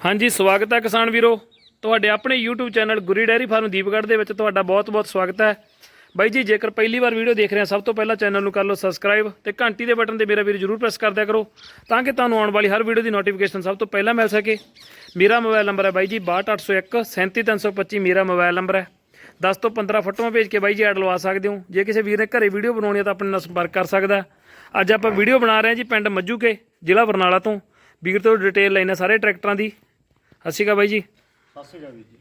ਹਾਂਜੀ, ਸਵਾਗਤ ਹੈ ਕਿਸਾਨ ਵੀਰੋ। ਤੁਹਾਡੇ ਆਪਣੇ YouTube channel Guri dairy farm Deepgarh ਦੇ ਵਿੱਚ ਤੁਹਾਡਾ ਬਹੁਤ-ਬਹੁਤ ਸਵਾਗਤ ਹੈ। ਬਾਈ ਜੀ, ਜੇਕਰ ਪਹਿਲੀ ਵਾਰ ਵੀਡੀਓ ਦੇਖ ਰਹੇ ਹੋ, ਸਭ ਤੋਂ ਪਹਿਲਾਂ ਚੈਨਲ ਨੂੰ ਕਰ ਲਓ ਸਬਸਕ੍ਰਾਈਬ ਤੇ ਘੰਟੀ ਦੇ ਬਟਨ ਤੇ ਮੇਰਾ ਵੀਰ ਜਰੂਰ ਪ੍ਰੈਸ ਕਰ ਦਿਆ ਕਰੋ ਤਾਂ ਕਿ ਤੁਹਾਨੂੰ ਆਉਣ ਵਾਲੀ ਹਰ ਵੀਡੀਓ ਦੀ ਨੋਟੀਫਿਕੇਸ਼ਨ ਸਭ ਤੋਂ ਪਹਿਲਾਂ ਮਿਲ ਸਕੇ। ਮੇਰਾ ਮੋਬਾਈਲ ਨੰਬਰ ਹੈ ਬਾਈ ਜੀ 62801 37325 ਮੇਰਾ ਮੋਬਾਈਲ ਨੰਬਰ ਹੈ। 10 ਤੋਂ 15 ਫੋਟੋਆਂ ਭੇਜ ਕੇ ਬਾਈ ਜੀ ਐਡ ਲਵਾ ਸਕਦੇ ਹੋ। ਜੇ ਕਿਸੇ ਵੀਰ ਨੇ ਘਰੇ ਵੀਡੀਓ ਬਣਾਉਣੀ ਹੈ ਤਾਂ ਆਪਣੇ ਨਾਲ ਸੰਪਰਕ ਕਰ ਸਕਦਾ ਅੱਜ ਆਪਾਂ ਵੀਡੀਓ ਬਣਾ ਰਹੇ ਹਾਂ ਜੀ ਪਿੰਡ ਮੱਜੂਕੇ ਜ਼ਿਲ੍ਹਾ ਬਰਨਾਲਾ ਤੋਂ। ਵੀਰ ਤੋਂ ਡਿਟੇਲ ਲੈਣੇ ਸਾਰੇ ਟਰੈਕਟਰਾਂ ਦੀ। ਸਤਿ ਸ਼੍ਰੀ ਅਕਾਲ ਬਾਈ ਜੀ। ਸਤਿ ਸ਼੍ਰੀ ਅਕਾਲ ਵੀਰ ਜੀ।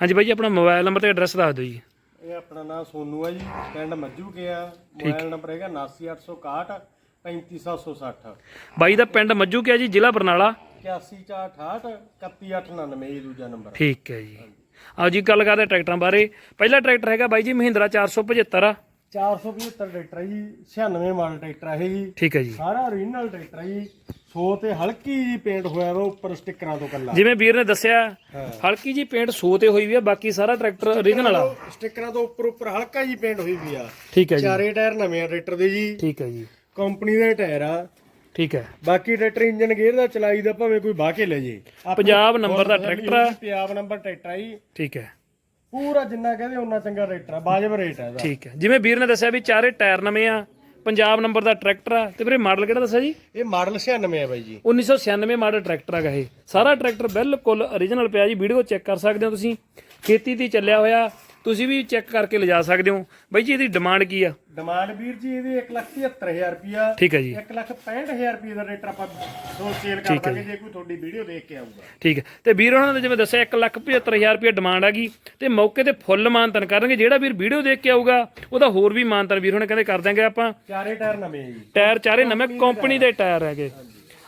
ਹਾਂਜੀ ਬਾਈ ਜੀ ਆਪਣਾ ਮੋਬਾਈਲ ਨੰਬਰ ਤੇ ਐਡਰੈਸ ਦੱਸ ਦਿਓ ਜੀ। ਇਹ ਆਪਣਾ ਨਾਮ ਸੋਨੂ ਆ ਜੀ ਪਿੰਡ ਮੱਜੂ ਕੇ ਆ। ਮੋਬਾਈਲ ਨੰਬਰ ਹੈਗਾ 79861 35760 ਬਾਈ ਦਾ ਪਿੰਡ ਮੱਜੂਕੇ ਹੈ ਜੀ ਜ਼ਿਲ੍ਹਾ ਬਰਨਾਲਾ। 8468 31899 ਇਹ ਦੂਜਾ ਨੰਬਰ ਠੀਕ ਹੈ ਜੀ। ਆਓ ਜੀ ਗੱਲ ਕਰਦੇ ਹਾਂ ਟਰੈਕਟਰਾਂ ਬਾਰੇ। ਪਹਿਲਾ ਟਰੈਕਟਰ ਹੈਗਾ ਬਾਈ ਜੀ ਮਹਿੰਦਰਾ 475 ਆ। 475 ਟਰੈਕਟਰ ਹੈ ਜੀ 96 ਮਾਡਲ ਟਰੈਕਟਰ ਹੈ ਜੀ। ਠੀਕ ਹੈ ਜੀ। ਸਾਰਾ ਓਰੀਜਨਲ ਟਰੈਕਟਰ ਹੈ ਜੀ। 100 ਤੇ ਹਲਕੀ ਜੀ ਪੇਂਟ ਹੋਇਆ ਵਾ ਉੱਪਰ ਸਟickਰਾਂ ਤੋਂ ਕੱਲਾ ਜਿਵੇਂ ਵੀਰ ਨੇ ਦੱਸਿਆ। ਹਲਕੀ ਜੀ ਪੇਂਟ ਸੋ ਤੇ ਹੋਈ ਵੀ ਆ ਬਾਕੀ ਸਾਰਾ ਟਰੈਕਟਰ ਓਰੀਜਨਲ ਆ। ਸਟickਰਾਂ ਤੋਂ ਉੱਪਰ ਉੱਪਰ ਹਲਕਾ ਜੀ ਪੇਂਟ ਹੋਈ ਵੀ ਆ। ਠੀਕ ਹੈ ਜੀ। ਚਾਰੇ ਟਾਇਰ ਨਵੇਂ ਆ ਟਰੈਕਟਰ ਦੇ ਜੀ। ਠੀਕ ਹੈ ਜੀ। ਕੰਪਨੀ ਦੇ ਟਾਇਰ ਆ। ਠੀਕ ਹੈ। ਬਾਕੀ ਟਰੈਕਟਰ ਇੰਜਨ ਗੇਅਰ ਦਾ ਚਲਾਈ ਦਾ ਭਾਵੇਂ ਕੋਈ ਬਾਹ ਕੇ ਲੈ ਜੇ ਪੰਜਾਬ ਨੰਬਰ ਦਾ ਟਰੈਕਟਰ ਆ। ਪੰਜਾਬ ਨੰਬਰ ਟਰੈਕਟਰ ਆ ਜੀ। ਠੀਕ ਹੈ। ਪੂਰਾ ਜਿੰਨਾ ਕਹਦੇ ਉਹਨਾਂ ਚੰਗਾ ਟਰੈਕਟਰ ਆ ਬਾਜਬ ਰੇਟ ਆ ਇਹਦਾ। ਠੀਕ ਹੈ। ਜਿਵੇਂ ਵੀਰ ਨੇ ਦੱਸਿਆ ਵੀ ਚਾਰੇ ਟਾਇਰ ਨਵੇਂ ਆ ਪੰਜਾਬ ਨੰਬਰ ਦਾ ਟਰੈਕਟਰ ਆ। ਤੇ ਵੀਰੇ ਮਾਡਲ ਕਿਹੜਾ ਦੱਸਿਆ ਜੀ? ਇਹ ਮਾਡਲ 96 ਆ ਬਾਈ ਜੀ। 1996 ਮਾਡਲ ਟਰੈਕਟਰ ਹੈਗਾ ਇਹ। ਸਾਰਾ ਟਰੈਕਟਰ ਬਿਲਕੁਲ origignal ਪਿਆ ਜੀ। ਵੀਡੀਓ ਚੈੱਕ ਕਰ ਸਕਦੇ ਹੋ ਤੁਸੀਂ। ਖੇਤੀ ਤੇ ਚੱਲਿਆ ਹੋਇਆ ਤੁਸੀਂ ਵੀ ਚੈੱਕ ਕਰਕੇ ਲਿਜਾ ਸਕਦੇ ਹੋ। ਬਾਈ ਜੀ ਇਹਦੀ ਡਿਮਾਂਡ ਕੀ ਆ? ਡਿਮਾਂਡ ਵੀਰ ਜੀ ਇਹਦੀ 175000 ਰੁਪਿਆ ਠੀਕ ਹੈ ਜੀ। 165000 ਰੁਪਏ ਦਾ ਰੇਟ ਆਪਾਂ ਦੋ ਸੇਲ ਕਰ ਦਾਂਗੇ ਜੇ। ਕੋਈ ਤੁਹਾਡੀ ਵੀਡੀਓ ਦੇਖ ਕੇ ਆਊਗਾ। ਠੀਕ ਹੈ। ਤੇ ਵੀਰ ਉਹਨਾਂ ਨੇ ਜਿਵੇਂ ਦੱਸਿਆ 175000 ਰੁਪਏ ਡਿਮਾਂਡ ਹੈਗੀ ਤੇ ਮੌਕੇ ਤੇ ਫੁੱਲ ਮਾਨਤਨ ਕਰਨਗੇ। ਜਿਹੜਾ ਵੀਰ ਵੀਡੀਓ ਦੇਖ ਕੇ ਆਊਗਾ ਉਹਦਾ ਹੋਰ ਵੀ ਮਾਨਤਨ ਵੀਰ ਉਹਨੇ ਕਹਿੰਦੇ ਕਰ ਦਾਂਗੇ ਆਪਾਂ। ਚਾਰੇ ਟਾਇਰ ਨਵੇਂ ਆ ਜੀ। ਟਾਇਰ ਚਾਰੇ ਨਵੇਂ ਕੰਪਨੀ ਦੇ ਟਾਇਰ ਹੈਗੇ।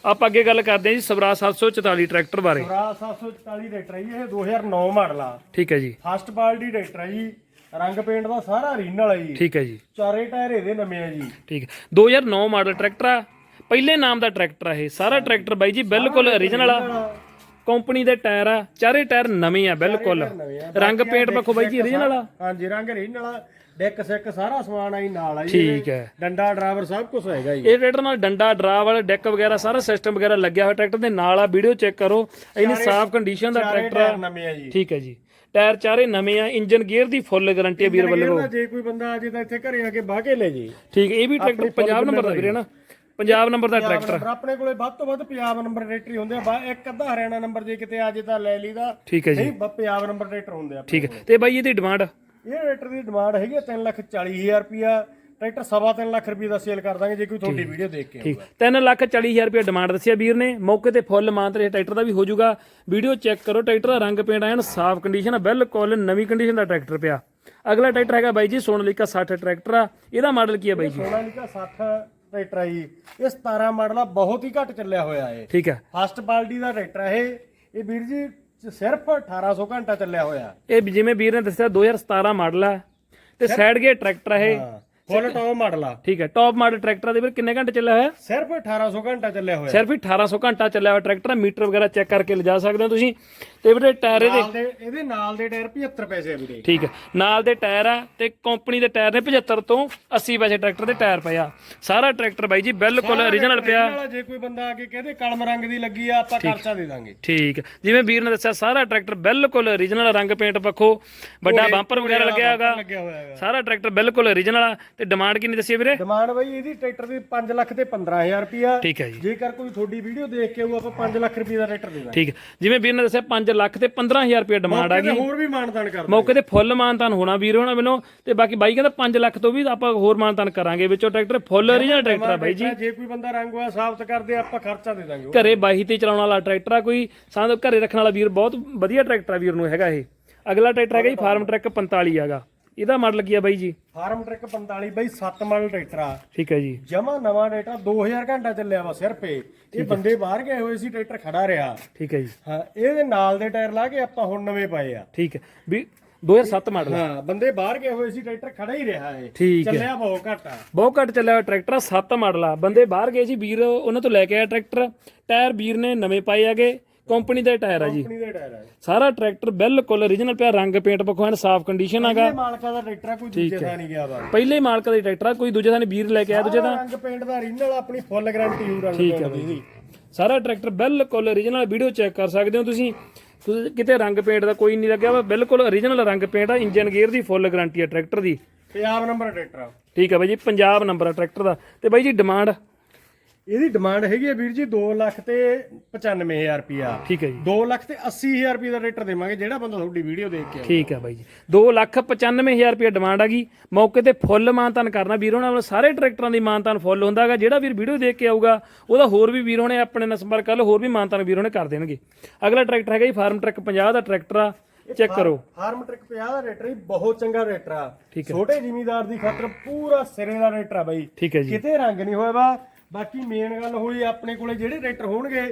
ਆਪਾਂ ਅੱਗੇ ਗੱਲ ਕਰਦੇ ਹਾਂ ਜੀ ਸਵਰਾਜ 744 ਟਰੈਕਟਰ ਬਾਰੇ। ਸਵਰਾ 744 ਟਰੈਕਟਰ ਹੈ ਜੀ ਇਹ 2009 ਮਾਡਲ ਆ। ਠੀਕ ਹੈ ਜੀ। ਫਸਟ ਪਾਰਟੀ ਟਰੈਕਟਰ ਹੈ ਜੀ ਰੰਗ ਪੇਂਟ ਦਾ ਸਾਰਾ ਓਰੀਜਨਲ ਹੈ ਜੀ। ਠੀਕ ਹੈ ਜੀ। ਚਾਰੇ ਟਾਇਰ ਇਹਦੇ ਨਵੇਂ ਆ ਜੀ। ਠੀਕ ਹੈ। 2009 ਮਾਡਲ ਟਰੈਕਟਰ ਆ ਪਹਿਲੇ ਨਾਮ ਦਾ ਟਰੈਕਟਰ ਆ ਇਹ। ਸਾਰਾ ਟਰੈਕਟਰ ਬਾਈ ਜੀ ਬਿਲਕੁਲ origignal ਆ। ਕੰਪਨੀ ਦੇ ਟਾਇਰ ਆ ਚਾਰੇ ਟਾਇਰ ਨਵੇਂ ਆ ਬਿਲਕੁਲ। ਰੰਗ ਪੇਂਟ ਪੱਖੋਂ ਬਾਈ ਜੀ origignal ਆ। ਹਾਂਜੀ ਰੰਗ ਓਰੀਜਨਲ ਆ। ਡੈਕ ਸੈਕ ਸਾਰਾ ਸਮਾਨ ਆਈ ਨਾਲ ਆ ਜੀ ਠੀਕ ਹੈ। ਡੰਡਾ ਡਰਾਈਵਰ ਸਭ ਕੁਝ ਹੈਗਾ ਜੀ। ਇਹ ਟਰੈਕਟਰ ਨਾਲ ਡੰਡਾ ਡਰਾ ਵਾਲਾ ਡੈਕ ਵਗੈਰਾ ਸਾਰਾ ਸਿਸਟਮ ਵਗੈਰਾ ਲੱਗਿਆ ਹੋਇਆ ਟਰੈਕਟਰ ਦੇ ਨਾਲ ਆ ਵੀਡੀਓ ਚੈੱਕ ਕਰੋ। ਇੰਨੀ ਸਾਫ਼ ਕੰਡੀਸ਼ਨ ਦਾ ਟਰੈਕਟਰ ਆ। ਨਵੇਂ ਆ ਜੀ। ਠੀਕ ਹੈ ਜੀ। ਟਾਇਰ ਚਾਰੇ ਨਵੇਂ ਆ ਇੰਜਨ ਗੇਅਰ ਦੀ ਫੁੱਲ ਗਾਰੰਟੀ ਵੀਰ ਵੱਲੋਂ। ਜੇ ਕੋਈ ਬੰਦਾ ਅਜੇ ਤਾਂ ਇੱਥੇ ਘਰੇ ਆ ਕੇ ਬਾਹ ਕੇ ਲੈ ਜੇ। ਠੀਕ ਇਹ ਵੀ ਟਰੈਕਟਰ ਪੰਜਾਬ ਨੰਬਰ ਦਾ ਵੀਰੇ ਨਾ। ਪੰਜਾਬ ਨੰਬਰ ਦਾ ਟਰੈਕਟਰ ਆਪਣੇ ਕੋਲੇ ਵੱਧ ਤੋਂ ਵੱਧ ਪੰਜਾਬ ਨੰਬਰ ਟਰੈਕਟਰ ਹੁੰਦੇ ਆ। ਇੱਕ ਅੱਧਾ ਹਰਿਆਣਾ ਨੰਬਰ ਜੇ ਕਿਤੇ ਆ ਜੇ ਤਾਂ ਲੈ ਲਈਦਾ। ਠੀਕ ਹੈ ਜੀ। ਨਹੀਂ ਪੰਜਾਬ ਨੰਬਰ ਟਰੈਕਟਰ ਹੁੰਦੇ ਆ ਠੀਕ ਹੈ। ਤੇ ਬਾਈ ਇਹਦੀ ਡਿਮਾਂਡ ਇਹ ਟਰੈਕਟਰ ਦੀ ਡਿਮਾਂਡ ਹੈਗੀ 3 ਲੱਖ 40 ਹਜ਼ਾਰ ਰੁਪਿਆ ਟਰੈਕਟਰ ਸਵਾ ਤਿੰਨ ਲੱਖ ਰੁਪਏ ਦਾ ਸੇਲ ਕਰ ਦਾਂਗੇ ਜੇ ਕੋਈ ਤੁਹਾਡੀ ਵੀਡੀਓ ਦੇਖ ਕੇ ਠੀਕ। 3 ਲੱਖ 40 ਹਜ਼ਾਰ ਰੁਪਏ ਡਿਮਾਂਡ ਦੱਸਿਆ ਵੀਰ ਨੇ। ਮੌਕੇ ਤੇ ਫੁੱਲ ਮਾਨਤਰੇ ਟਰੈਕਟਰ ਦਾ ਵੀ ਹੋ ਜਾਊਗਾ। ਵੀਡੀਓ ਚੈੱਕ ਕਰੋ ਟਰੈਕਟਰ ਦਾ ਰੰਗ ਪੇਂਟ ਐਨ ਸਾਫ਼ ਕੰਡੀਸ਼ਨ ਆ ਬਿਲਕੁਲ ਨਵੀਂ ਕੰਡੀਸ਼ਨ ਦਾ ਟਰੈਕਟਰ ਪਿਆ। ਅਗਲਾ ਟਰੈਕਟਰ ਹੈਗਾ ਬਾਈ ਜੀ ਸੋਨਾਲੀਕਾ 60 ਟਰੈਕਟਰ ਆ। ਇਹਦਾ ਮਾਡਲ ਕੀ ਹੈ ਬਾਈ ਜੀ? ਸੋਨਾਲੀਕਾ 60 ਟਰੈਕਟਰ ਆ ਜੀ। ਇਹ 17 ਮਾਡਲ ਆ ਬਹੁਤ ਹੀ ਘੱਟ ਚੱਲਿਆ ਹੋਇਆ ਹੈ ਠੀਕ ਹੈ ਫਸਟ ਪਾਰਟੀ ਦਾ ਟਰੈਕਟਰ ਹੈ ਇਹ। ਇਹ ਵੀਰ ਜੀ ਸਿਰਫ 1800 ਘੰਟਾ ਚੱਲਿਆ ਹੋਇਆ। ਇਹ ਜਿਵੇਂ ਵੀਰ ਨੇ ਦੱਸਿਆ 2017 ਮਾਡਲ ਆ। ਤੇ ਸਾਈਡ ਗੇ ਟਰੈਕਟਰ ਇਹ। ਫੁੱਲ ਟੌਪ ਮਾਡਲ ਆ। ਠੀਕ ਹੈ ਟੌਪ ਮਾਡਲ ਟਰੈਕਟਰ ਦੇ ਵੀਰ ਕਿੰਨੇ ਘੰਟੇ ਚੱਲਿਆ ਹੋਇਆ? ਸਿਰਫ 1800 ਘੰਟਾ ਚੱਲਿਆ ਹੋਇਆ। ਸਿਰਫ ਹੀ 1800 ਘੰਟਾ ਚੱਲਿਆ ਹੋਇਆ ਟਰੈਕਟਰ ਮੀਟਰ ਵਗੈਰਾ ਚੈੱਕ ਕਰਕੇ ਲਿਜਾ ਸਕਦੇ ਹੋ ਤੁਸੀਂ। ਤੇ ਵੀਰੇ ਟਾਇਰ ਇਹਦੇ ਇਹਦੇ ਨਾਲ ਦੇ ਟਾਇਰ 75 ਪੈਸੇ ਆ ਵੀਰੇ। ਠੀਕ ਹੈ ਨਾਲ ਦੇ ਟਾਇਰ ਆ ਤੇ ਕੰਪਨੀ ਦੇ ਟਾਇਰ ਨੇ 75 ਤੋਂ 80 ਪੈਸੇ ਟਰੈਕਟਰ ਦੇ ਟਾਇਰ ਪਏ ਆ। ਸਾਰਾ ਟਰੈਕਟਰ ਬਾਈ ਜੀ ਬਿਲਕੁਲ origignal ਪਿਆ। ਜੇ ਕੋਈ ਬੰਦਾ ਆ ਕੇ ਕਹਦੇ ਕਲਮ ਰੰਗ ਦੀ ਲੱਗੀ ਆ ਆਪਾਂ ਖਰਚਾ ਦੇ ਦਾਂਗੇ। ਠੀਕ। ਜਿਵੇਂ ਵੀਰ ਨੇ ਦੱਸਿਆ ਸਾਰਾ ਟਰੈਕਟਰ ਬਿਲਕੁਲ origignal ਰੰਗ ਪੇਂਟ ਪੱਖੋ ਵੱਡਾ ਬੰਪਰ ਵਗੈਰਾ ਲੱਗਿਆ ਹੈਗਾ। ਸਾਰਾ ਟਰੈਕਟਰ ਬਿਲਕੁਲ origignal ਆ। ਤੇ ਡਿਮਾਂਡ ਕਿੰਨੀ ਦੱਸੀ ਹੈ ਵੀਰੇ? ਡਿਮਾਂਡ ਬਈ ਇਹਦੀ ਟਰੈਕਟਰ ਦੀ 5 ਲੱਖ ਤੇ 15000 ਰੁਪਿਆ ਠੀਕ ਹੈ ਜੀ। ਜੇਕਰ ਕੋਈ ਤੁਹਾਡੀ ਵੀਡੀਓ ਦੇਖ ਕੇ ਆਊ ਆਪਾਂ 5 ਲੱਖ ਰੁਪਏ ਦਾ ਟਰੈਕਟਰ ਦੇ ਦਾਂਗੇ। ਠੀਕ ਹੈ। ਜਿਵੇਂ ਵੀਰ ਨੇ ਦੱਸਿਆ 5 ਲੱਖ ਤੇ 15000 ਰੁਪਏ ਡਿਮਾਂਡ ਆ ਗਈ। ਹੋਰ ਵੀ ਮਾਨਦਾਨ ਕਰ ਮੌਕੇ ਤੇ ਫੁੱਲ ਮਾਨਤਾਨ ਹੋਣਾ ਵੀਰ ਹੋਣਾ ਮੈਨੂੰ। ਤੇ ਬਾਕੀ ਬਾਈ ਕਹਿੰਦਾ 5 ਲੱਖ ਤੋਂ ਵੀ ਆਪਾਂ ਹੋਰ ਮਾਨਤਾਨ ਕਰਾਂਗੇ ਵਿੱਚੋਂ ਟਰੈਕਟਰ ਫੁੱਲ origignal ਟਰੈਕਟਰ ਆ ਬਾਈ ਜੀ। ਜੇ ਕੋਈ ਬੰਦਾ ਰੰਗ ਹੋਇਆ ਸਾਬਤ ਕਰਦੇ ਆਪਾਂ ਖਰਚਾ ਦੇ ਦਾਂਗੇ। ਘਰੇ ਬਾਈ ਤੇ ਚਲਾਉਣ ਵਾਲਾ ਟਰੈਕਟਰ ਆ ਕੋਈ। ਸਾਂ ਘਰੇ ਰੱਖਣ ਵਾਲਾ ਵੀਰ ਬਹੁਤ ਵਧੀਆ ਟਰੈਕਟਰ ਆ ਵੀਰ ਨੂੰ ਹੈਗਾ ਇਹ। ਅਗਲਾ ਟਰੈਕਟਰ ਹੈਗਾ ਜੀ ਫਾਰਮ ਟਰੈਕ 45 ਹੈਗਾ। ਇਹਦਾ ਮਾਡਲ ਕੀ ਆ ਬਾਈ ਜੀ? ਫਾਰਮ ਟਰੈਕ 45 ਬਈ 7 ਮਾਡਲ ਟਰੈਕਟਰ ਆ। ਠੀਕ ਹੈ ਜੀ। ਜਮਾ ਨਵਾਂ ਡੇਟਾ 2000 ਘੰਟਾ ਚੱਲਿਆ ਵਾ ਸਿਰਫ ਇਹ। ਇਹ ਬੰਦੇ ਬਾਹਰ ਗਏ ਹੋਏ ਸੀ ਟਰੈਕਟਰ ਖੜਾ ਰਿਹਾ। ਠੀਕ ਹੈ ਜੀ। ਹਾਂ ਇਹਦੇ ਨਾਲ ਦੇ ਟਾਇਰ ਲਾ ਕੇ ਆਪਾਂ ਹੁਣ ਨਵੇਂ ਪਾਏ ਆ। ਠੀਕ ਹੈ। ਵੀ 2007 ਮਾਡਲ ਹਾਂ ਬੰਦੇ ਬਾਹਰ ਗਏ ਹੋਏ ਸੀ ਟਰੈਕਟਰ ਖੜਾ ਹੀ ਰਿਹਾ ਹੈ। ਚੱਲਿਆ ਬਹੁਤ ਘੱਟ ਆ। ਬਹੁਤ ਘੱਟ ਚੱਲਿਆ ਟਰੈਕਟਰ ਆ 7 ਮਾਡਲ ਆ। ਬੰਦੇ ਬਾਹਰ ਗਏ ਸੀ ਵੀਰ ਉਹਨਾਂ ਤੋਂ ਲੈ ਕੇ ਆਇਆ ਟਰੈਕਟਰ ਟਾਇਰ ਵੀਰ ਨੇ ਨਵੇਂ ਪਾਏ ਹੈਗੇ। ਕੰਪਨੀ ਦਾ ਟਾਇਰ ਆ ਜੀ। ਕੰਪਨੀ ਦੇ ਟਾਇਰ ਆ ਸਾਰਾ ਟਰੈਕਟਰ ਬਿਲਕੁਲ origignal ਪਿਆ ਰੰਗ ਪੇਂਟ ਪੱਖੋਂ ਐਨ ਸਾਫ਼ ਕੰਡੀਸ਼ਨ ਹੈਗਾ। ਇਹ ਮਾਲਕਾ ਦਾ ਟਰੈਕਟਰ ਆ, ਕੋਈ ਦੂਜੇ ਦਾ ਨਹੀਂ ਗਿਆ ਵਾ ਪਹਿਲੇ ਮਾਲਕ ਦਾ ਹੀ ਟਰੈਕਟਰ ਆ ਕੋਈ ਦੂਜੇ ਦਾ ਨਹੀਂ ਵੀਰ ਲੈ ਕੇ ਆਇਆ ਦੂਜੇ ਦਾ। ਰੰਗ ਪੇਂਟ ਦਾ ਰੀਨਲ ਆਪਣੀ ਫੁੱਲ ਗਾਰੰਟੀ ਹੋ ਰੰਗ ਪੇਂਟ ਦੀ ਸਾਰਾ ਟਰੈਕਟਰ ਬਿਲਕੁਲ origignal ਵੀਡੀਓ ਚੈੱਕ ਕਰ ਸਕਦੇ ਹੋ ਤੁਸੀਂ। ਤੁਸੀਂ ਕਿਤੇ ਰੰਗ ਪੇਂਟ ਦਾ ਕੋਈ ਨਹੀਂ ਲੱਗਿਆ ਵਾ ਬਿਲਕੁਲ origignal ਰੰਗ ਪੇਂਟ ਆ ਇੰਜਨ ਗੇਅਰ ਦੀ ਫੁੱਲ ਗਾਰੰਟੀ ਆ ਟਰੈਕਟਰ ਦੀ। ਪੰਜਾਬ ਨੰਬਰ ਟਰੈਕਟਰ ਠੀਕ ਆ ਬਾਈ ਜੀ ਪੰਜਾਬ ਨੰਬਰ ਆ ਟਰੈਕਟਰ ਦਾ। ਤੇ ਬਾਈ ਜੀ ਡਿਮਾਂਡ ਇਹਦੀ ਡਿਮਾਂਡ ਹੈਗੀ ਹੈ ਵੀਰ ਜੀ 2 ਲੱਖ ਤੇ 95000 ਰੁਪਿਆ ਠੀਕ ਹੈ ਜੀ। 2 ਲੱਖ ਤੇ 80000 ਰੁਪਏ ਦਾ ਟਰੈਕਟਰ ਦੇਵਾਂਗੇ ਜਿਹੜਾ ਬੰਦਾ ਤੁਹਾਡੀ ਵੀਡੀਓ ਦੇਖ ਕੇ ਆਊ। ਠੀਕ ਹੈ ਬਾਈ ਜੀ। 295000 ਰੁਪਏ ਡਿਮਾਂਡ ਆ ਗਈ। ਮੌਕੇ ਤੇ ਫੁੱਲ ਮਾਨਤਾਨ ਕਰਨਾ। ਵੀਰੋ ਨਾਲ ਸਾਰੇ ਟਰੈਕਟਰਾਂ ਦੀ ਮਾਨਤਾਨ ਫੁੱਲ ਹੁੰਦਾਗਾ ਜਿਹੜਾ ਵੀਰ ਵੀਡੀਓ ਦੇਖ ਕੇ ਆਊਗਾ ਉਹਦਾ ਹੋਰ ਵੀ ਵੀਰੋ ਨੇ ਆਪਣੇ ਨਾਲ ਸੰਪਰਕ ਕਰ ਲਓ ਹੋਰ ਵੀ ਮਾਨਤਾਨ ਵੀਰੋ ਨੇ ਕਰ ਦੇਣਗੇ। ਅਗਲਾ ਟਰੈਕਟਰ ਹੈਗਾ ਜੀ ਫਾਰਮ ਟਰੈਕ 50 ਦਾ ਟਰੈਕਟਰ ਆ। ਚੈੱਕ ਕਰੋ। ਫਾਰਮ ਟਰੈਕ 50 ਦਾ ਰੇਟਰ ਹੀ ਬਹੁਤ ਚੰਗਾ ਰੇਟਰ ਆ। ਠੀਕ। ਛੋਟੇ ਜ਼ਿਮੀਦਾਰ ਦੀ ਖਾਤਰ ਪੂਰਾ ਸਿਰੇ ਦਾ ਰੇਟਰ ਆ ਬਾਈ। ਠੀਕ ਹੈ ਜੀ। ਕਿਤੇ ਰੰਗ ਨਹੀਂ ਹੋਇਆ ਵਾ। ਬਾਕੀ ਮੇਨ ਗੱਲ ਹੋਈ ਆਪਣੇ ਕੋਲੇ ਜਿਹੜੇ ਰੇਟਰ ਹੋਣਗੇ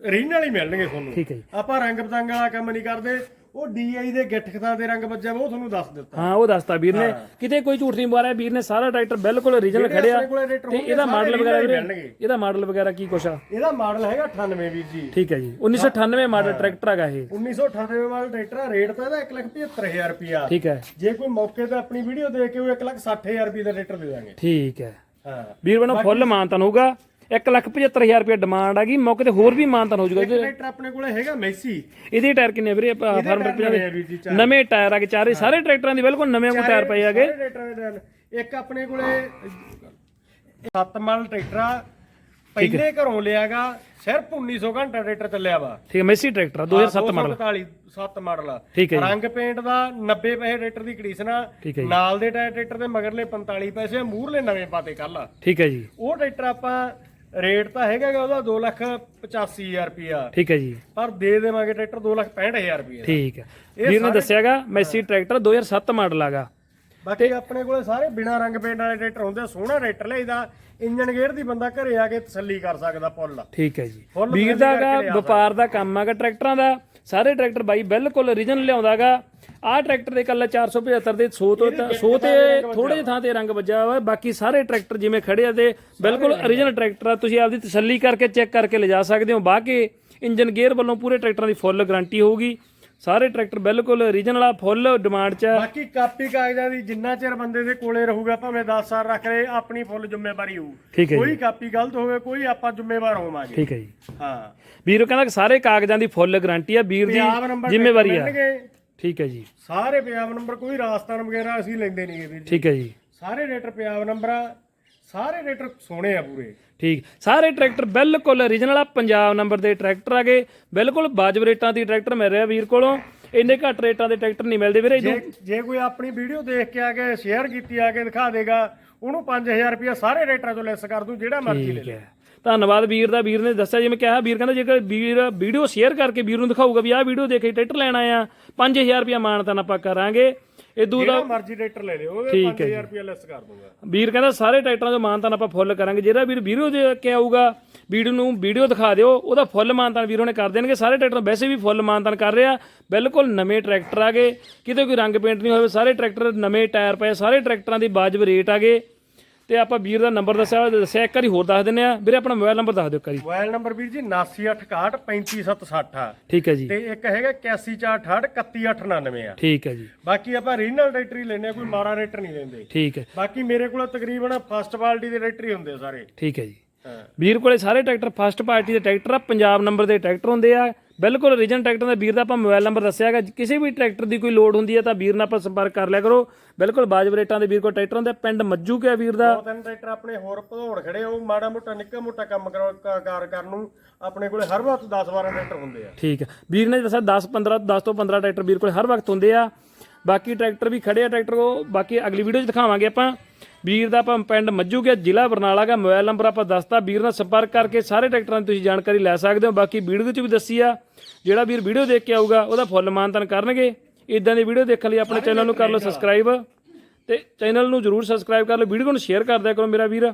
ਰੀਨਲ ਹੀ ਮਿਲਣਗੇ ਤੁਹਾਨੂੰ। ਠੀਕ ਹੈ ਜੀ। ਆਪਾਂ ਰੰਗ ਪਤੰਗ ਵਾਲਾ ਕੰਮ ਨਹੀਂ ਕਰਦੇ ਉਹ ਡੀਆਈ ਦੇ ਗਿੱਠ ਖਤਾਂ ਦੇ ਰੰਗ ਵੱਜਿਆ ਵਾ ਉਹ ਤੁਹਾਨੂੰ ਦੱਸ ਦਿੱਤਾ। ਹਾਂ ਉਹ ਦੱਸਦਾ ਵੀਰ ਨੇ। ਕਿਤੇ ਕੋਈ ਝੂਠ ਨਹੀਂ ਮਾਰਿਆ ਵੀਰ ਨੇ ਸਾਰਾ ਟਰੈਕਟਰ ਬਿਲਕੁਲ origignal ਖੜਿਆ। ਆਪਣੇ ਕੋਲੇ ਰੇਟਰ ਤੇ ਹੋਣਗੇ ਇਹਦਾ ਸਾਰੇ ਮਾਡਲ ਵਗੈਰਾ ਹੀ ਵੀਰੇ ਮਿਲਣਗੇ। ਇਹਦਾ ਮਾਡਲ ਵਗੈਰਾ ਕੀ ਕੁਛ ਆ? ਇਹਦਾ ਮਾਡਲ ਹੈਗਾ 98 ਵੀਰ ਜੀ। ਠੀਕ ਹੈ ਜੀ। 1998 ਮਾਡਲ ਟਰੈਕਟਰ ਹੈਗਾ ਇਹ। 1998 ਵਾਲਾ ਟਰੈਕਟਰ ਆ ਰੇਟ ਤਾਂ ਇਹਦਾ 175000 ਰੁਪਿਆ ਠੀਕ ਹੈ। ਜੇ ਕੋਈ ਮੌਕੇ ਤੇ ਆਪਣੀ ਵੀਡੀਓ ਦੇਖ ਕੇ ਉਹ 160000 ਰੁਪਏ ਦਾ ਰੇਟਰ ਦੇ ਦਾਂਗੇ। ਠੀਕ ਹੈ। ਹਾਂ। ਵੀਰ ਬਣਾ ਫੁੱਲ ਮਾਨਤਨ ਹੋਊਗਾ। 175000 ਰੁਪਏ ਡਿਮਾਂਡ ਆ ਗਈ। ਮੌਕੇ ਤੇ ਹੋਰ ਵੀ ਮਾਨਤਨ ਹੋ ਜਾਊਗਾ ਜੇ- ਟਰੈਕਟਰ ਆਪਣੇ ਕੋਲੇ ਹੈਗਾ ਮੈਸੀ। ਇਹਦੇ ਟਾਇਰ ਕਿੰਨੇ ਵੀਰੇ? ਫਾਰਮ ਟਾਇਰ ਟਰੈਕ ਨਵੇਂ ਟਾਇਰ ਆ ਕੇ ਚਾਰੇ। ਸਾਰੇ ਟਰੈਕਟਰਾਂ ਦੀ ਬਿਲਕੁਲ ਨਵੇਂ ਕੋ ਟਾਇਰ ਪਏ ਆਗੇ ਟਰੈਕਟਰਾਂ। ਇੱਕ ਆਪਣੇ ਕੋਲੇ ਸੱਤ ਮਾਡਲ ਟਰੈਕਟਰ ਆ ਪਹਿਲੇ ਘਰੋਂ ਲਿਆਗਾ ਸਿਰਫ 1900 ਘੰਟਾ ਟਰੈਕਟਰ ਚੱਲਿਆ ਵਾ। ਠੀਕ ਹੈ ਮੈਸੀ ਟਰੈਕਟਰ ਆ 2007 ਮਾਡਲ। 245 7 ਮਾਡਲ ਠੀਕ ਹੈ। ਰੰਗ ਪੇਂਟ ਦਾ 90 ਪੈਸੇ ਟਰੈਕਟਰ ਦੀ ਕੰਡੀਸ਼ਨ ਆ। ਨਾਲ ਦੇ ਟਾਇਰ ਟਰੈਕਟਰ ਦੇ ਮਗਰਲੇ 45 ਪੈਸੇ ਮੂਹਰਲੇ ਨਵੇਂ ਪਾਤੇ ਕੱਲ ਆ। ਠੀਕ ਹੈ ਜੀ। ਉਹ ਟਰੈਕਟਰ ਆਪਾਂ ਰੇਟ ਤਾਂ ਹੈਗਾ ਉਹਦਾ 2 ਲੱਖ 85000 ਰੁਪਿਆ ਠੀਕ ਹੈ ਜੀ। ਪਰ ਦੇ ਦੇਵਾਂਗੇ ਟਰੈਕਟਰ 2 ਲੱਖ 65000 ਰੁਪਏ ਠੀਕ ਹੈ। ਵੀਰ ਨੇ ਦੱਸਿਆਗਾ ਮੈਸੀ ਟਰੈਕਟਰ 2007 ਮਾਡਲ ਆਗਾ। ਬਾਕੀ ਆਪਣੇ ਕੋਲੇ ਸਾਰੇ ਬਿਨਾ ਰੰਗ ਪੇਂਟ ਵਾਲੇ ਟਰੈਕਟਰ ਹੁੰਦੇ ਆ। ਸੋਹਣਾ ਟਰੈਕਟਰ ਲਈਦਾ ਇੰਜਨ ਗੇਅਰ ਦੀ ਬੰਦਾ ਘਰੇ ਆ ਕੇ ਤਸੱਲੀ ਕਰ ਸਕਦਾ ਫੁੱਲ। ਠੀਕ ਹੈ ਜੀ। ਵੀਰ ਦਾ ਗਾ ਵਪਾਰ ਦਾ ਕੰਮ ਆਗਾ ਟਰੈਕਟਰਾਂ ਦਾ। ਸਾਰੇ ਟਰੈਕਟਰ ਬਾਈ ਬਿਲਕੁਲ origignal ਲਿਆਉਂਦਾਗਾ। ਆਹ ਟਰੈਕਟਰ ਦੇ ਕੱਲਾ 475 ਦੇ 100 ਤੋਂ 100 ਤੇ ਥੋੜੇ ਜਿਹੇ ਥਾਂ ਤੇ ਰੰਗ ਵੱਜਾ ਹੋਇਆ ਬਾਕੀ ਸਾਰੇ ਟਰੈਕਟਰ ਜਿਵੇਂ ਖੜੇ ਆ ਤੇ ਬਿਲਕੁਲ origignal ਟਰੈਕਟਰ ਆ। ਤੁਸੀਂ ਆਪਦੀ ਤਸੱਲੀ ਕਰਕੇ ਚੈੱਕ ਕਰਕੇ ਲਿਜਾ ਸਕਦੇ ਹੋ। ਬਾਕੀ ਇੰਜਨ ਗੇਅਰ ਵੱਲੋਂ ਪੂਰੇ ਟਰੈਕਟਰਾਂ ਦੀ ਫੁੱਲ ਗਾਰੰਟੀ ਹੋਊਗੀ। ਸਾਰੇ ਟਰੈਕਟਰ ਬਿਲਕੁਲ origignal ਆ ਫੁੱਲ ਡਿਮਾਂਡ 'ਚ ਆ। ਬਾਕੀ ਕਾਪੀ ਕਾਗਜ਼ਾਂ ਦੀ ਜਿੰਨਾ ਚਿਰ ਬੰਦੇ ਦੇ ਕੋਲੇ ਰਹੂਗਾ ਭਾਵੇਂ 10 ਸਾਲ ਰੱਖ ਲਏ ਆਪਣੀ ਫੁੱਲ ਜ਼ਿੰਮੇਵਾਰੀ ਹੋਊ। ਠੀਕ ਹੈ ਜੀ। ਕੋਈ ਕਾਪੀ ਗਲਤ ਹੋਵੇ ਕੋਈ ਆਪਾਂ ਜ਼ਿੰਮੇਵਾਰ ਹੋਵਾਂਗੇ। ਠੀਕ ਹੈ ਜੀ। ਹਾਂ। ਵੀਰ ਕਹਿੰਦਾ ਕਿ ਸਾਰੇ ਕਾਗਜ਼ਾਂ ਦੀ ਫੁੱਲ ਗਾਰੰਟੀ ਆ ਵੀਰ ਪੰਜਾਬ ਨੰਬਰ ਜ਼ਿੰਮੇਵਾਰੀ ਆ। ਮਿਲਣਗੇ। ਠੀਕ ਹੈ ਜੀ। ਸਾਰੇ ਪੰਜਾਬ ਨੰਬਰ ਕੋਈ ਰਾਜਸਥਾਨ ਵਗੈਰਾ ਅਸੀਂ ਲੈਂਦੇ ਨਹੀਂਗੇ ਵੀਰ ਜੀ। ਠੀਕ ਹੈ ਜੀ। ਸਾਰੇ ਰੇਟਰ ਪੰਜਾਬ ਨੰਬਰ ਆ ਸਾਰੇ ਰੇਟਰ ਸੋਹਣੇ ਆ ਪੂਰੇ। ਠੀਕ ਸਾਰੇ ਟਰੈਕਟਰ ਬਿਲਕੁਲ origignal ਆ ਪੰਜਾਬ ਨੰਬਰ ਦੇ ਟਰੈਕਟਰ ਆਗੇ ਬਿਲਕੁਲ ਵਾਜਬ ਰੇਟਾਂ ਦੀ ਟਰੈਕਟਰ ਮਿਲ ਰਿਹਾ ਵੀਰ ਕੋਲੋਂ। ਇੰਨੇ ਘੱਟ ਰੇਟਾਂ ਦੇ ਟਰੈਕਟਰ ਨਹੀਂ ਮਿਲਦੇ ਵੀਰੇ ਜੇ ਜੇ ਕੋਈ ਆਪਣੀ ਵੀਡੀਓ ਦੇਖ ਕੇ ਆ ਕੇ ਸ਼ੇਅਰ ਕੀਤੀ ਆ ਕੇ ਦਿਖਾ ਦੇਗਾ ਉਹਨੂੰ 5000 ਰੁਪਇਆ ਸਾਰੇ ਰੇਟਰਾਂ ਤੋਂ ਲੈਸ ਕਰ ਦੂੰ ਜਿਹੜਾ ਮਰਜ਼ੀ ਲੈ ਹੈ। ਧੰਨਵਾਦ ਵੀਰ ਦਾ ਵੀਰ ਨੇ ਦੱਸਿਆ ਜਿਵੇਂ ਕਿਹਾ ਵੀਰ ਕਹਿੰਦਾ ਜੇਕਰ ਵੀਰ ਵੀਡੀਓ ਸ਼ੇਅਰ ਕਰਕੇ ਵੀਰ ਨੂੰ ਦਿਖਾਊਗਾ ਵੀ ਆਹ ਵੀਡੀਓ ਦੇਖੇ ਟਰੈਕਟਰ ਲੈਣਾ ਆ 5000 ਰੁਪਇਆ ਮਾਨਤਾਨ ਆਪਾਂ ਕਰਾਂਗੇ। ਇਦੋਂ ਦਾ ਜਿਹੜਾ ਮਰਜ਼ੀ ਰੇਟਰ ਲੈ ਲਿਓ ਉਹਦੇ 5000 ਰੁਪਇਆ ਲੈਸ ਕਰ ਦੂੰਗਾ ਵੀਰ ਕਹਿੰਦਾ ਸਾਰੇ ਟਰੈਕਟਰਾਂ ਦਾ ਮਾਨਤਾਨ ਆਪਾਂ ਫੁੱਲ ਕਰਾਂਗੇ। ਜਿਹੜਾ ਵੀਰ ਵੀਡੀਓ ਦੇ ਕੇ ਆਊਗਾ ਵੀਡੀਓ ਨੂੰ ਵੀਡੀਓ ਦਿਖਾ ਦਿਓ ਉਹਦਾ ਫੁੱਲ ਮਾਨਤਾਨ ਵੀਰੋ ਨੇ ਕਰ ਦੇਣਗੇ। ਸਾਰੇ ਟਰੈਕਟਰ ਵੈਸੇ ਵੀ ਫੁੱਲ ਮਾਨਤਾਨ ਕਰ ਰਿਹਾ ਬਿਲਕੁਲ ਨਵੇਂ ਟਰੈਕਟਰ ਆਗੇ ਕਿਤੇ ਕੋਈ ਰੰਗ ਪੇਂਟ ਨਹੀਂ ਹੋਵੇ ਸਾਰੇ ਟਰੈਕਟਰ ਨਵੇਂ ਟਾਇਰ ਪਏ ਸਾਰੇ ਟਰੈਕਟਰਾਂ ਦੀ ਵਾਜਬ ਰੇਟ ਆਗੇ ਤੇ ਆਪਾਂ ਵੀਰ ਦਾ ਨੰਬਰ ਦੱਸਿਆ ਦੱਸਿਆ ਇੱਕ ਵਾਰੀ ਹੋਰ ਦੱਸ ਦਿੰਨੇ ਆ ਵੀਰੇ ਆਪਣਾ ਮੋਬਾਈਲ ਨੰਬਰ ਦੱਸ ਦਿਓ ਇੱਕ ਵਾਰੀ। ਮੋਬਾਈਲ ਨੰਬਰ ਵੀਰ ਜੀ 7981635760 ਆ। ਠੀਕ ਹੈ ਜੀ। ਤੇ ਇੱਕ ਹੈਗਾ 8148631899 ਆ। ਠੀਕ ਹੈ ਜੀ। ਬਾਕੀ ਆਪਾਂ ਰੀਨਲ ਰੇਟਰ ਲੈਨੇ ਆ ਕੋਈ ਮਾੜਾ ਰੇਟਰ ਨਹੀਂ ਲੈਂਦੇ। ਠੀਕ ਹੈ। ਬਾਕੀ ਮੇਰੇ ਕੋਲ ਤਕਰੀਬਨ ਫਸਟ ਕੁਆਲਿਟੀ ਦੇ ਰੇਟਰ ਹੁੰਦੇ ਆ ਸਾਰੇ। ਠੀਕ ਹੈ ਜੀ। ਵੀਰ ਕੋਲੇ ਸਾਰੇ ਟਰੈਕਟਰ ਫਸਟ ਪਾਰਟੀ ਦੇ ਟਰੈਕਟਰ ਆ ਪੰਜਾਬ ਨੰਬਰ ਦੇ ਟਰੈਕਟਰ ਹੁੰਦੇ ਆ। ਬਿਲਕੁਲ ਰੀਜਨ ਟਰੈਕਟਰ ਦਾ ਵੀਰ ਦਾ ਆਪਾਂ ਮੋਬਾਈਲ ਨੰਬਰ ਦੱਸਿਆ ਹੈਗਾ। ਕਿਸੇ ਵੀ ਟਰੈਕਟਰ ਦੀ ਕੋਈ ਲੋਡ ਹੁੰਦੀ ਹੈ ਤਾਂ ਵੀਰ ਨਾਲ ਆਪਾਂ ਸੰਪਰਕ ਕਰ ਲਿਆ ਕਰੋ। ਬਿਲਕੁਲ ਬਾਜਬ ਰੇਟਾਂ ਦੇ ਵੀਰ ਕੋਲ ਟਰੈਕਟਰ ਹੁੰਦੇ। ਪਿੰਡ ਮੱਜੂ ਕੇ ਵੀਰ ਦਾ? ਦੋ ਤਿੰਨ ਟਰੈਕਟਰ ਆਪਣੇ ਹੋਰ ਭਦੌੜ ਖੜੇ ਆ, ਉਹ ਮਾੜਾ ਮੋਟਾ ਨਿੱਕਾ ਮੋਟਾ ਕੰਮ ਕਰੋ- ਕ- ਕਾਰ ਕਰਨ ਨੂੰ ਆਪਣੇ ਕੋਲੇ ਹਰ ਵਕਤ 10 12 ਟਰੈਕਟਰ ਹੁੰਦੇ ਆ। ਠੀਕ ਹੈ ਵੀਰ ਨੇ ਦੱਸਿਆ 10 15 10 ਤੋਂ 15 ਟਰੈਕਟਰ ਵੀਰ ਕੋਲ ਹਰ ਵਕਤ ਹੁੰਦੇ ਆ। ਬਾਕੀ ਟਰੈਕਟਰ ਵੀ ਖੜੇ ਆ ਟਰੈਕਟਰ ਕੋ ਬਾਕੀ ਅਗਲੀ ਵੀਡੀਓ 'ਚ ਦਿਖਾਵਾਂਗੇ ਆਪਾਂ। ਵੀਰ ਦਾ ਆਪਾਂ ਪਿੰਡ ਮੱਜੂ ਕੇ ਜ਼ਿਲ੍ਹਾ ਬਰਨਾਲਾ ਦਾ ਮੋਬਾਈਲ ਨੰਬਰ ਆਪਾਂ ਦੱਸਤਾ। ਵੀਰ ਨਾਲ ਸੰਪਰਕ ਕਰਕੇ ਸਾਰੇ ਟਰੈਕਟਰਾਂ ਦੀ ਤੁਸੀਂ ਜਾਣਕਾਰੀ ਲੈ ਸਕਦੇ ਹੋ। ਬਾਕੀ ਵੀਡੀਓ 'ਚ ਵੀ ਦੱਸੀ ਆ ਜਿਹੜਾ ਵੀਰ ਵੀਡੀਓ ਦੇਖ ਕੇ ਆਊਗਾ ਉਹਦਾ ਫੁੱਲ ਮਾਨਤਨ ਕਰਨਗੇ। ਇਦਾਂ ਦੀ ਵੀਡੀਓ ਦੇਖਣ ਲਈ ਆਪਣੇ ਚੈਨਲ ਨੂੰ ਕਰ ਲਓ ਸਬਸਕ੍ਰਾਈਬ। ਤੇ ਚੈਨਲ ਨੂੰ ਜਰੂਰ ਸਬਸਕ੍ਰਾਈਬ ਕਰ ਲਓ। ਵੀਡੀਓ ਨੂੰ ਸ਼ੇਅਰ ਕਰ ਦਿਆ ਕਰੋ ਮੇਰਾ ਵੀਰ।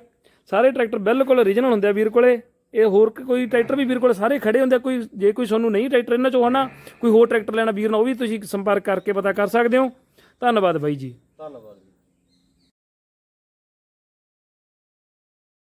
ਸਾਰੇ ਟਰੈਕਟਰ ਬਿਲਕੁਲ origignal ਹੁੰਦੇ ਆ ਵੀਰ ਕੋਲੇ। ਇਹ ਹੋਰ ਕੋਈ ਟਰੈਕਟਰ ਵੀ ਵੀਰ ਕੋਲੇ ਸਾਰੇ ਖੜੇ ਹੁੰਦੇ ਆ। ਕੋਈ ਜੇ ਕੋਈ ਤੁਹਾਨੂੰ ਨਹੀਂ ਟਰੈਕਟਰ ਇਹਨਾਂ ਚੋਂ ਹਨਾ ਕੋਈ ਹੋਰ ਟਰੈਕਟਰ ਲੈਣਾ ਵੀਰ ਨਾਲ ਉਹ ਵੀ ਤੁਸੀਂ ਸੰਪਰਕ ਕਰਕੇ ਪਤਾ ਕਰ ਸਕਦੇ ਹੋ। ਧੰਨਵਾਦ ਬਾਈ ਜੀ। ਧੰਨਵਾਦ।